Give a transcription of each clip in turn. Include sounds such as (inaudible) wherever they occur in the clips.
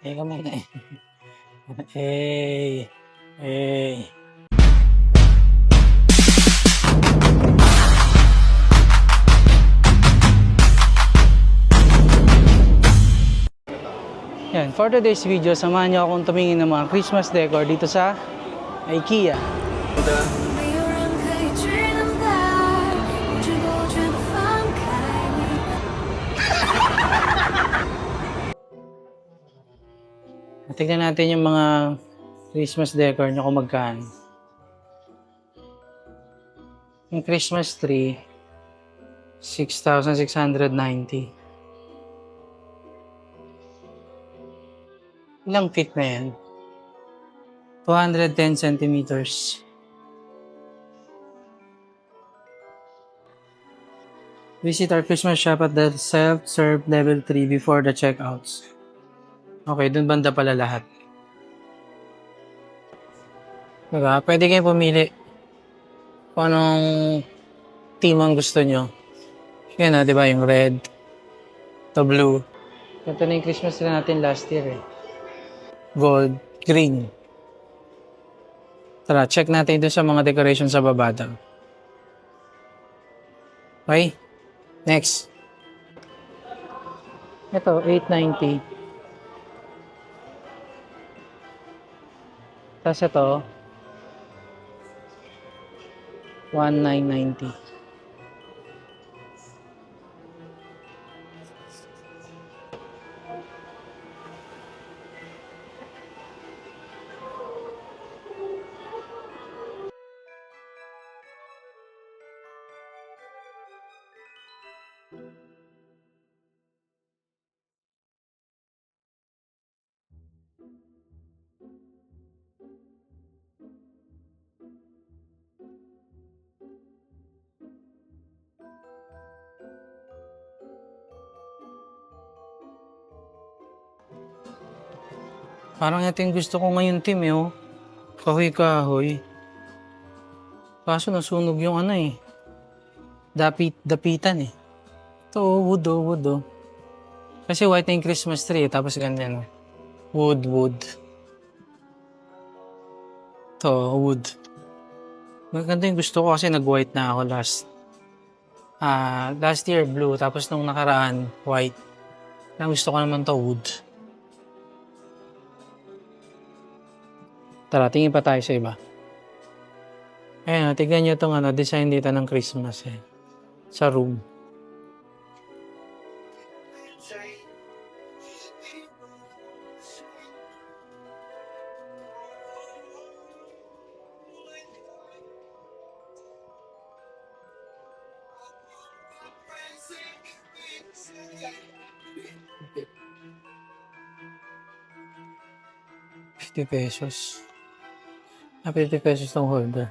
Eh, ka muna eh. (laughs) Eh, eh. Yan, for today's video, samahan niyo akong tumingin ng mga Christmas decor dito sa IKEA. Tignan natin yung mga Christmas decor niyo kung magkano. Yung Christmas tree, 6,690. Ilang feet na yan? 210 centimeters. Visit our Christmas shop at the self-serve level 3 before the checkouts. Okay, dun banda pala lahat. Diba? Pwede kayong pumili kung anong team ang gusto nyo. Yan na, di ba? Yung red, to blue. Ito na yung Christmas tree natin last year eh. Gold, green. Tara, check natin doon sa mga decoration sa baba daw. Okay? Next. Ito, 890. Tapos ito, 1990. Parang ito yung gusto ko ngayon, Tim, eh, oh. Kahoy-kahoy. Kaso nasunog yung ano eh. Dapit, dapitan eh. Ito, oh, wood, oh, wood, oh. Kasi white yung Christmas tree, eh, tapos ganyan, oh. Wood, wood. Ito, wood. Maganda yung gusto ko kasi nag-white na ako last. Ah, last year blue, tapos nung nakaraan, white. Ang gusto ko naman to wood. Tara, tingin pa tayo sa iba. Ayan, oh, tignan nyo itong ano, design dito ng Christmas eh. Sa room. Fifty pesos. Ah, 50 pesos tong holder.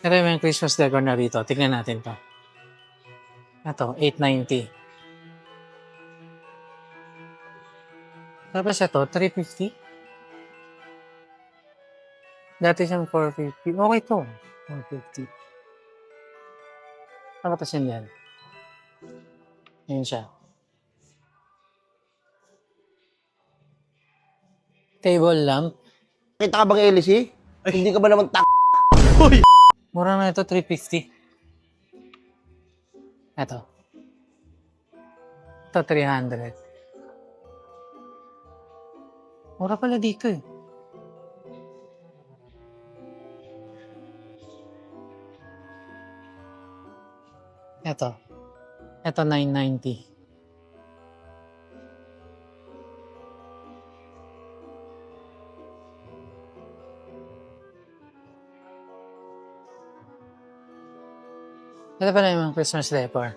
Ito yung Christmas decor na rito. Tignan natin to. Ito, 890. Tapos ito, 350. Dati siyang 450. Okay to. 450. Ano pa siya yan? Yun siya. Table lamp. Kita ka bang LC? Hindi ka ba naman tak... Mura na ito, 350. Ito. Ito, 300. Mura pala dito eh. Ito. Ito, 990. Ito pala yung mga Christmas decor.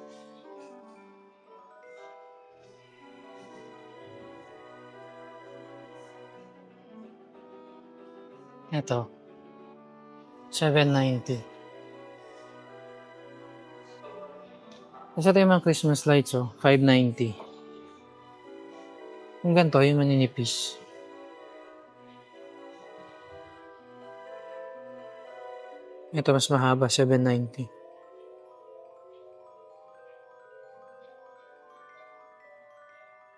Ito. 790. Kasi ito yung mga Christmas lights, oh. 590. Yung ganito, yung maninipis. Ito mas mahaba, 790.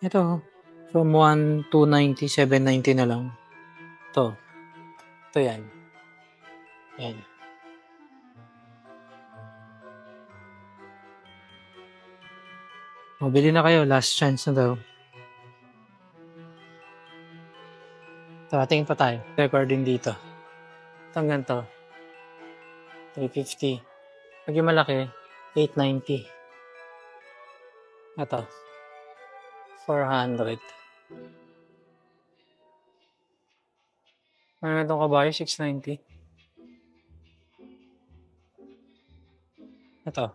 Ito. From 1, 290, 790 na lang. Ito. Ito yan. Yan. Mabili na kayo. Last chance na daw. Ito, tingin pa tayo. Recording dito. Ito ang ganito. 350. Pag yung malaki, 890. Ito. 400. Ano na itong kabayo? 690. Ito.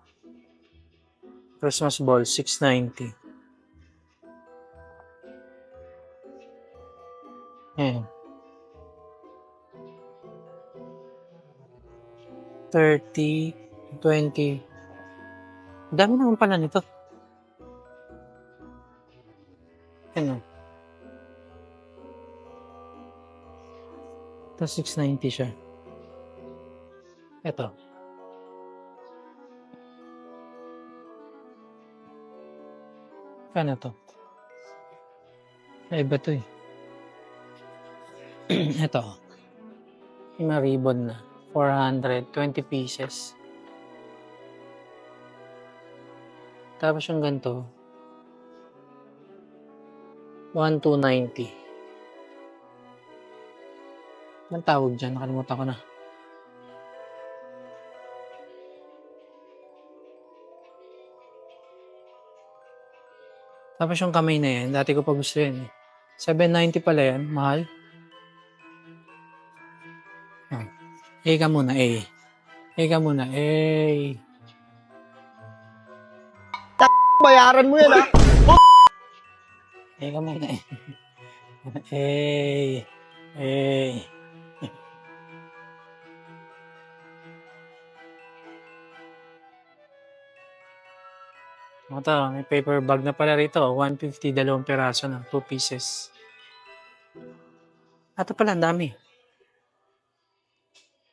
Christmas ball, 690. Ayan. 30, 20. Dami naman pala nito. Ano? Ito 690 siya. Ito. Kano to? Ay, iba eh. (clears throat) Ito. Yung mga ribbon na. 420 pieces. Tapos yung ganito. 1290. Anong tawag dyan? Nakalimutan ko na. Tapos yung kamay na yan, dati ko pa gusto yan eh. 790 pala yan, mahal. Ah. A ka muna, A. A ka muna, A. Bayaran mo yan, ha? A ka muna, A. (laughs) A. A. Ito, may paper bag na pala rito. 150, dalawang peraso na. 2 pieces. Ito pala, ang dami.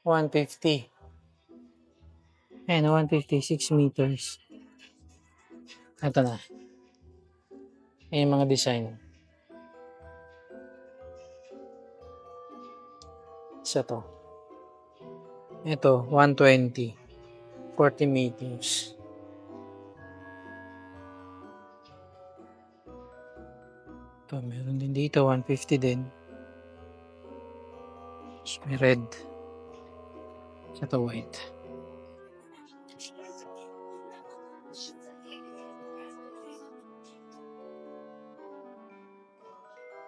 150. Ayan, 150, 6 meters. Ito na. Ayan yung mga design. Isa to. Ito, 120. 40 meters. Ito, meron din dito, 150 din. Tapos may red. Ito, white.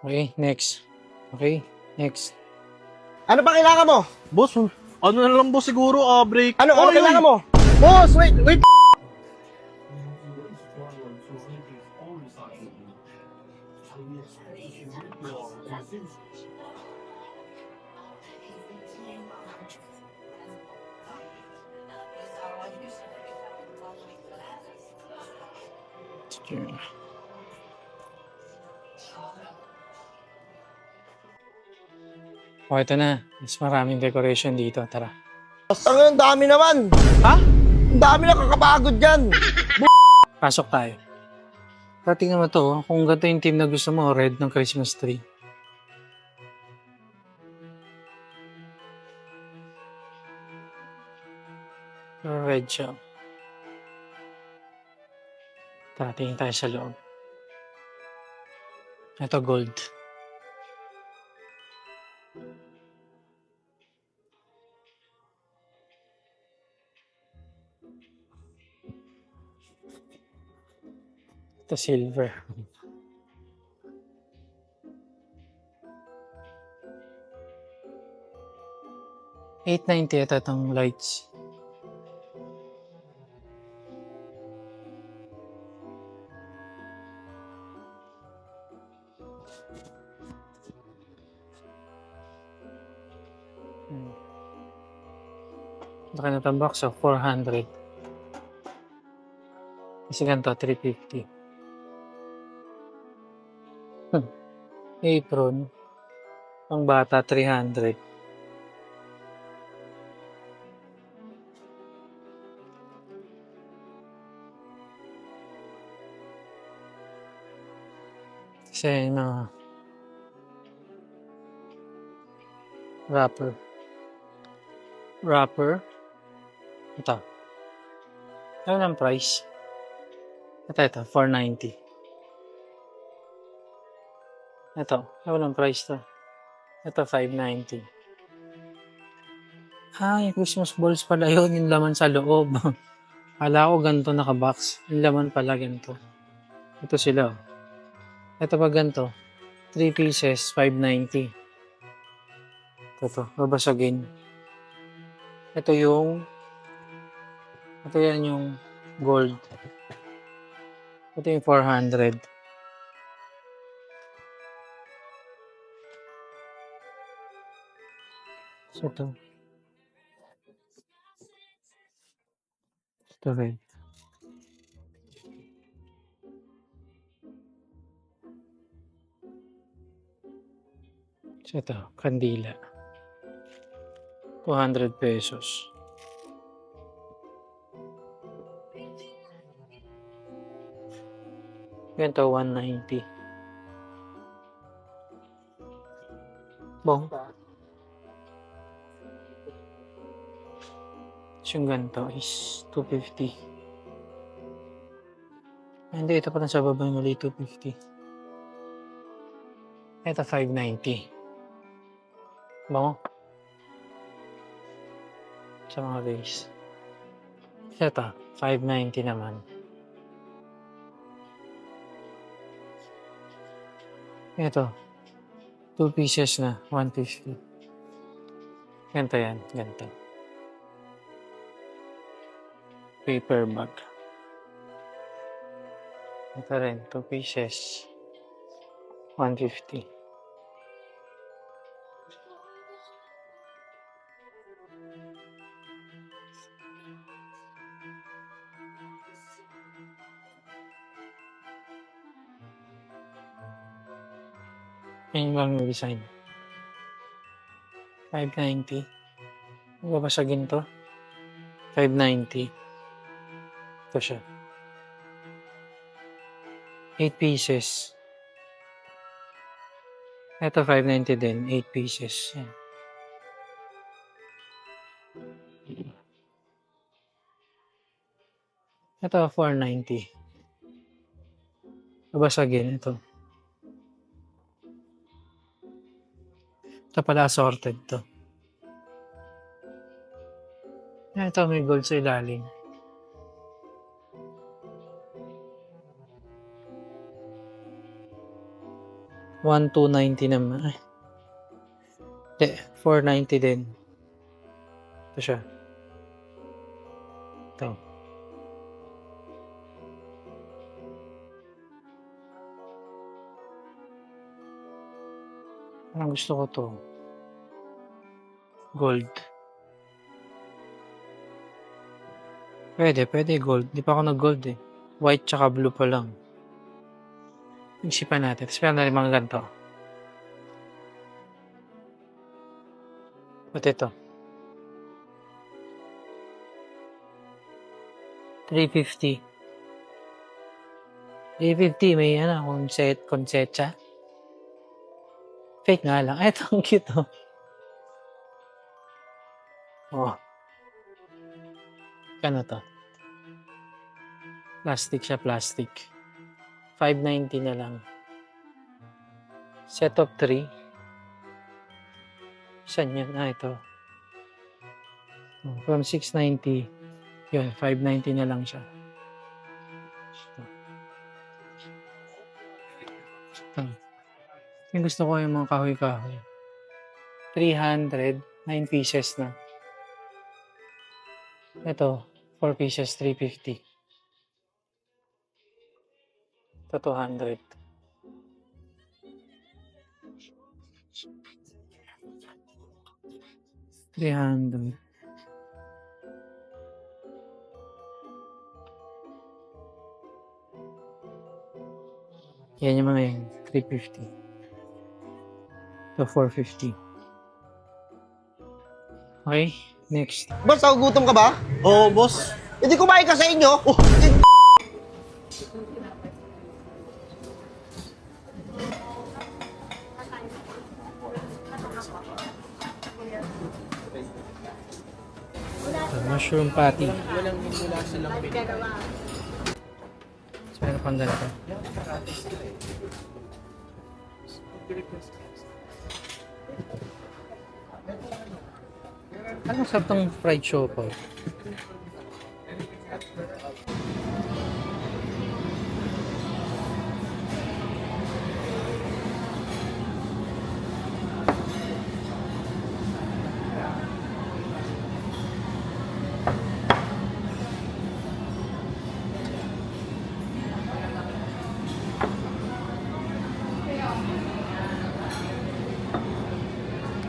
Okay, next. Okay, next. Ano ba kailangan mo? Boss, ano na lang boss siguro, ah, break. Ano, ano Oy, kailangan oy. mo? Boss, wait, wait. Oh, ito na. Mas maraming decoration dito. Tara. Ang dami naman. Ha? Ang dami na kakapagod dyan. (laughs) Pasok tayo. Pero tingnan mo to, oh. kung ganito yung team na gusto mo, red ng Christmas tree. Red siya. Tara, tingin tayo sa loob. Ito gold. Ito silver. Eight ninety ito itong lights. Hmm. Laki na itong box of 400. Kasi ganito, 350. (laughs) Apron. Pang bata, 300. Kasi na wrapper. Wrapper. Ito. Ano ang price? Ito, ito. 490. Ito. Ano ang price to? Ito, 590. Ah, yung Christmas balls pala yun. Yung laman sa loob. (laughs) Kala ko ganito nakabox. Yung laman pala ganito. Ito sila. oh. Ito pa ganito. 3 pieces, 590. Ito to. Babasagin. Ito yung ito yan yung gold. Ito yung 400. Ito. Ito rin. Ito. Kandila. 200 pesos. Ganito, 190. Bong. Tapos yung ganito is 250. Ah, Hindi, ito pa lang sa baba yung mali 250. Ito 590. Bango. Sa mga base. Ito, 590 naman. Ito. Two pieces na. 150. Ganito yan. Ganito. Paper bag. Ito rin. Two pieces. 150. Yan yung bagong design. 590. Babasagin to. 590. Ito siya. 8 pieces. Ito 590 din. 8 pieces. Yan. Ito 490. Babasagin ito. Ito pala assorted to. Ito may gold sa ilalim. One two ninety naman. Ay. Hindi, four ninety din. Ito siya. Ito. Parang gusto ko to. Gold. Pwede, pwede gold. Di pa ako nag-gold eh. White tsaka blue pa lang. Isipan natin. Tapos meron na rin mga ganito. Ba't ito? 350. 350 may ano, konset, konsetsa. Fake nga lang. (laughs) Ay, ito ang cute oh. Oh. Kano to? Plastic siya, plastic. 590 na lang. Set of 3. Saan yan? Ah, ito. From 690. Yun, 590 na lang siya. Ito. Yung gusto ko yung mga kahoy-kahoy. 300, 9 pieces na. Ito, 4 pieces, 350. Ito, 200. Three hundred. Yan yung mga yan. 350. Ito, 450. Okay, next. Boss, nagugutom ka ba? Oo, boss. Hindi kumain ka sa inyo. Mushroom patty. Walang mula silang Meron pang ganito. Anong sarap tong fried siopaw?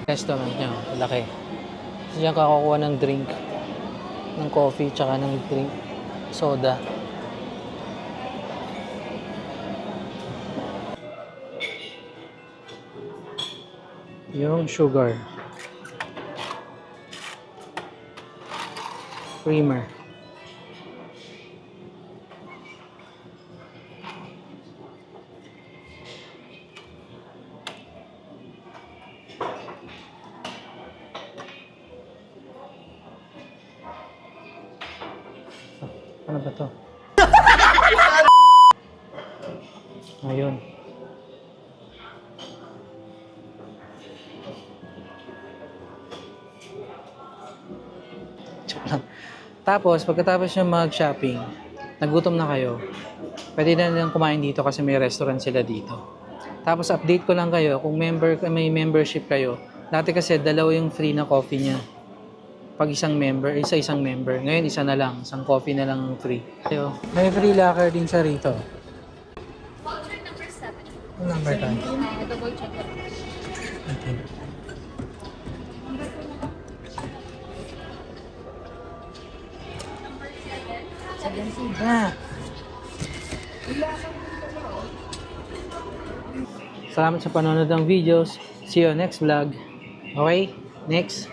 Restaurant niya, laki. So, diyan ka ng drink, ng coffee, tsaka ng drink, soda. Yung sugar. Creamer. Ano ba to? Ayun. (laughs) Tapos, pagkatapos nyo mag-shopping, nagutom na kayo, pwede na lang kumain dito kasi may restaurant sila dito. Tapos, update ko lang kayo, kung member, may membership kayo, dati kasi dalawa yung free na coffee niya pag isang member, isa isang member. Ngayon, isa na lang. Isang coffee na lang free. Ayo, may free locker din sa rito. Voucher number 7. Ano number tayo? Uh, double check. Okay. Ah. Salamat sa panonood ng videos. See you next vlog. Okay? Next.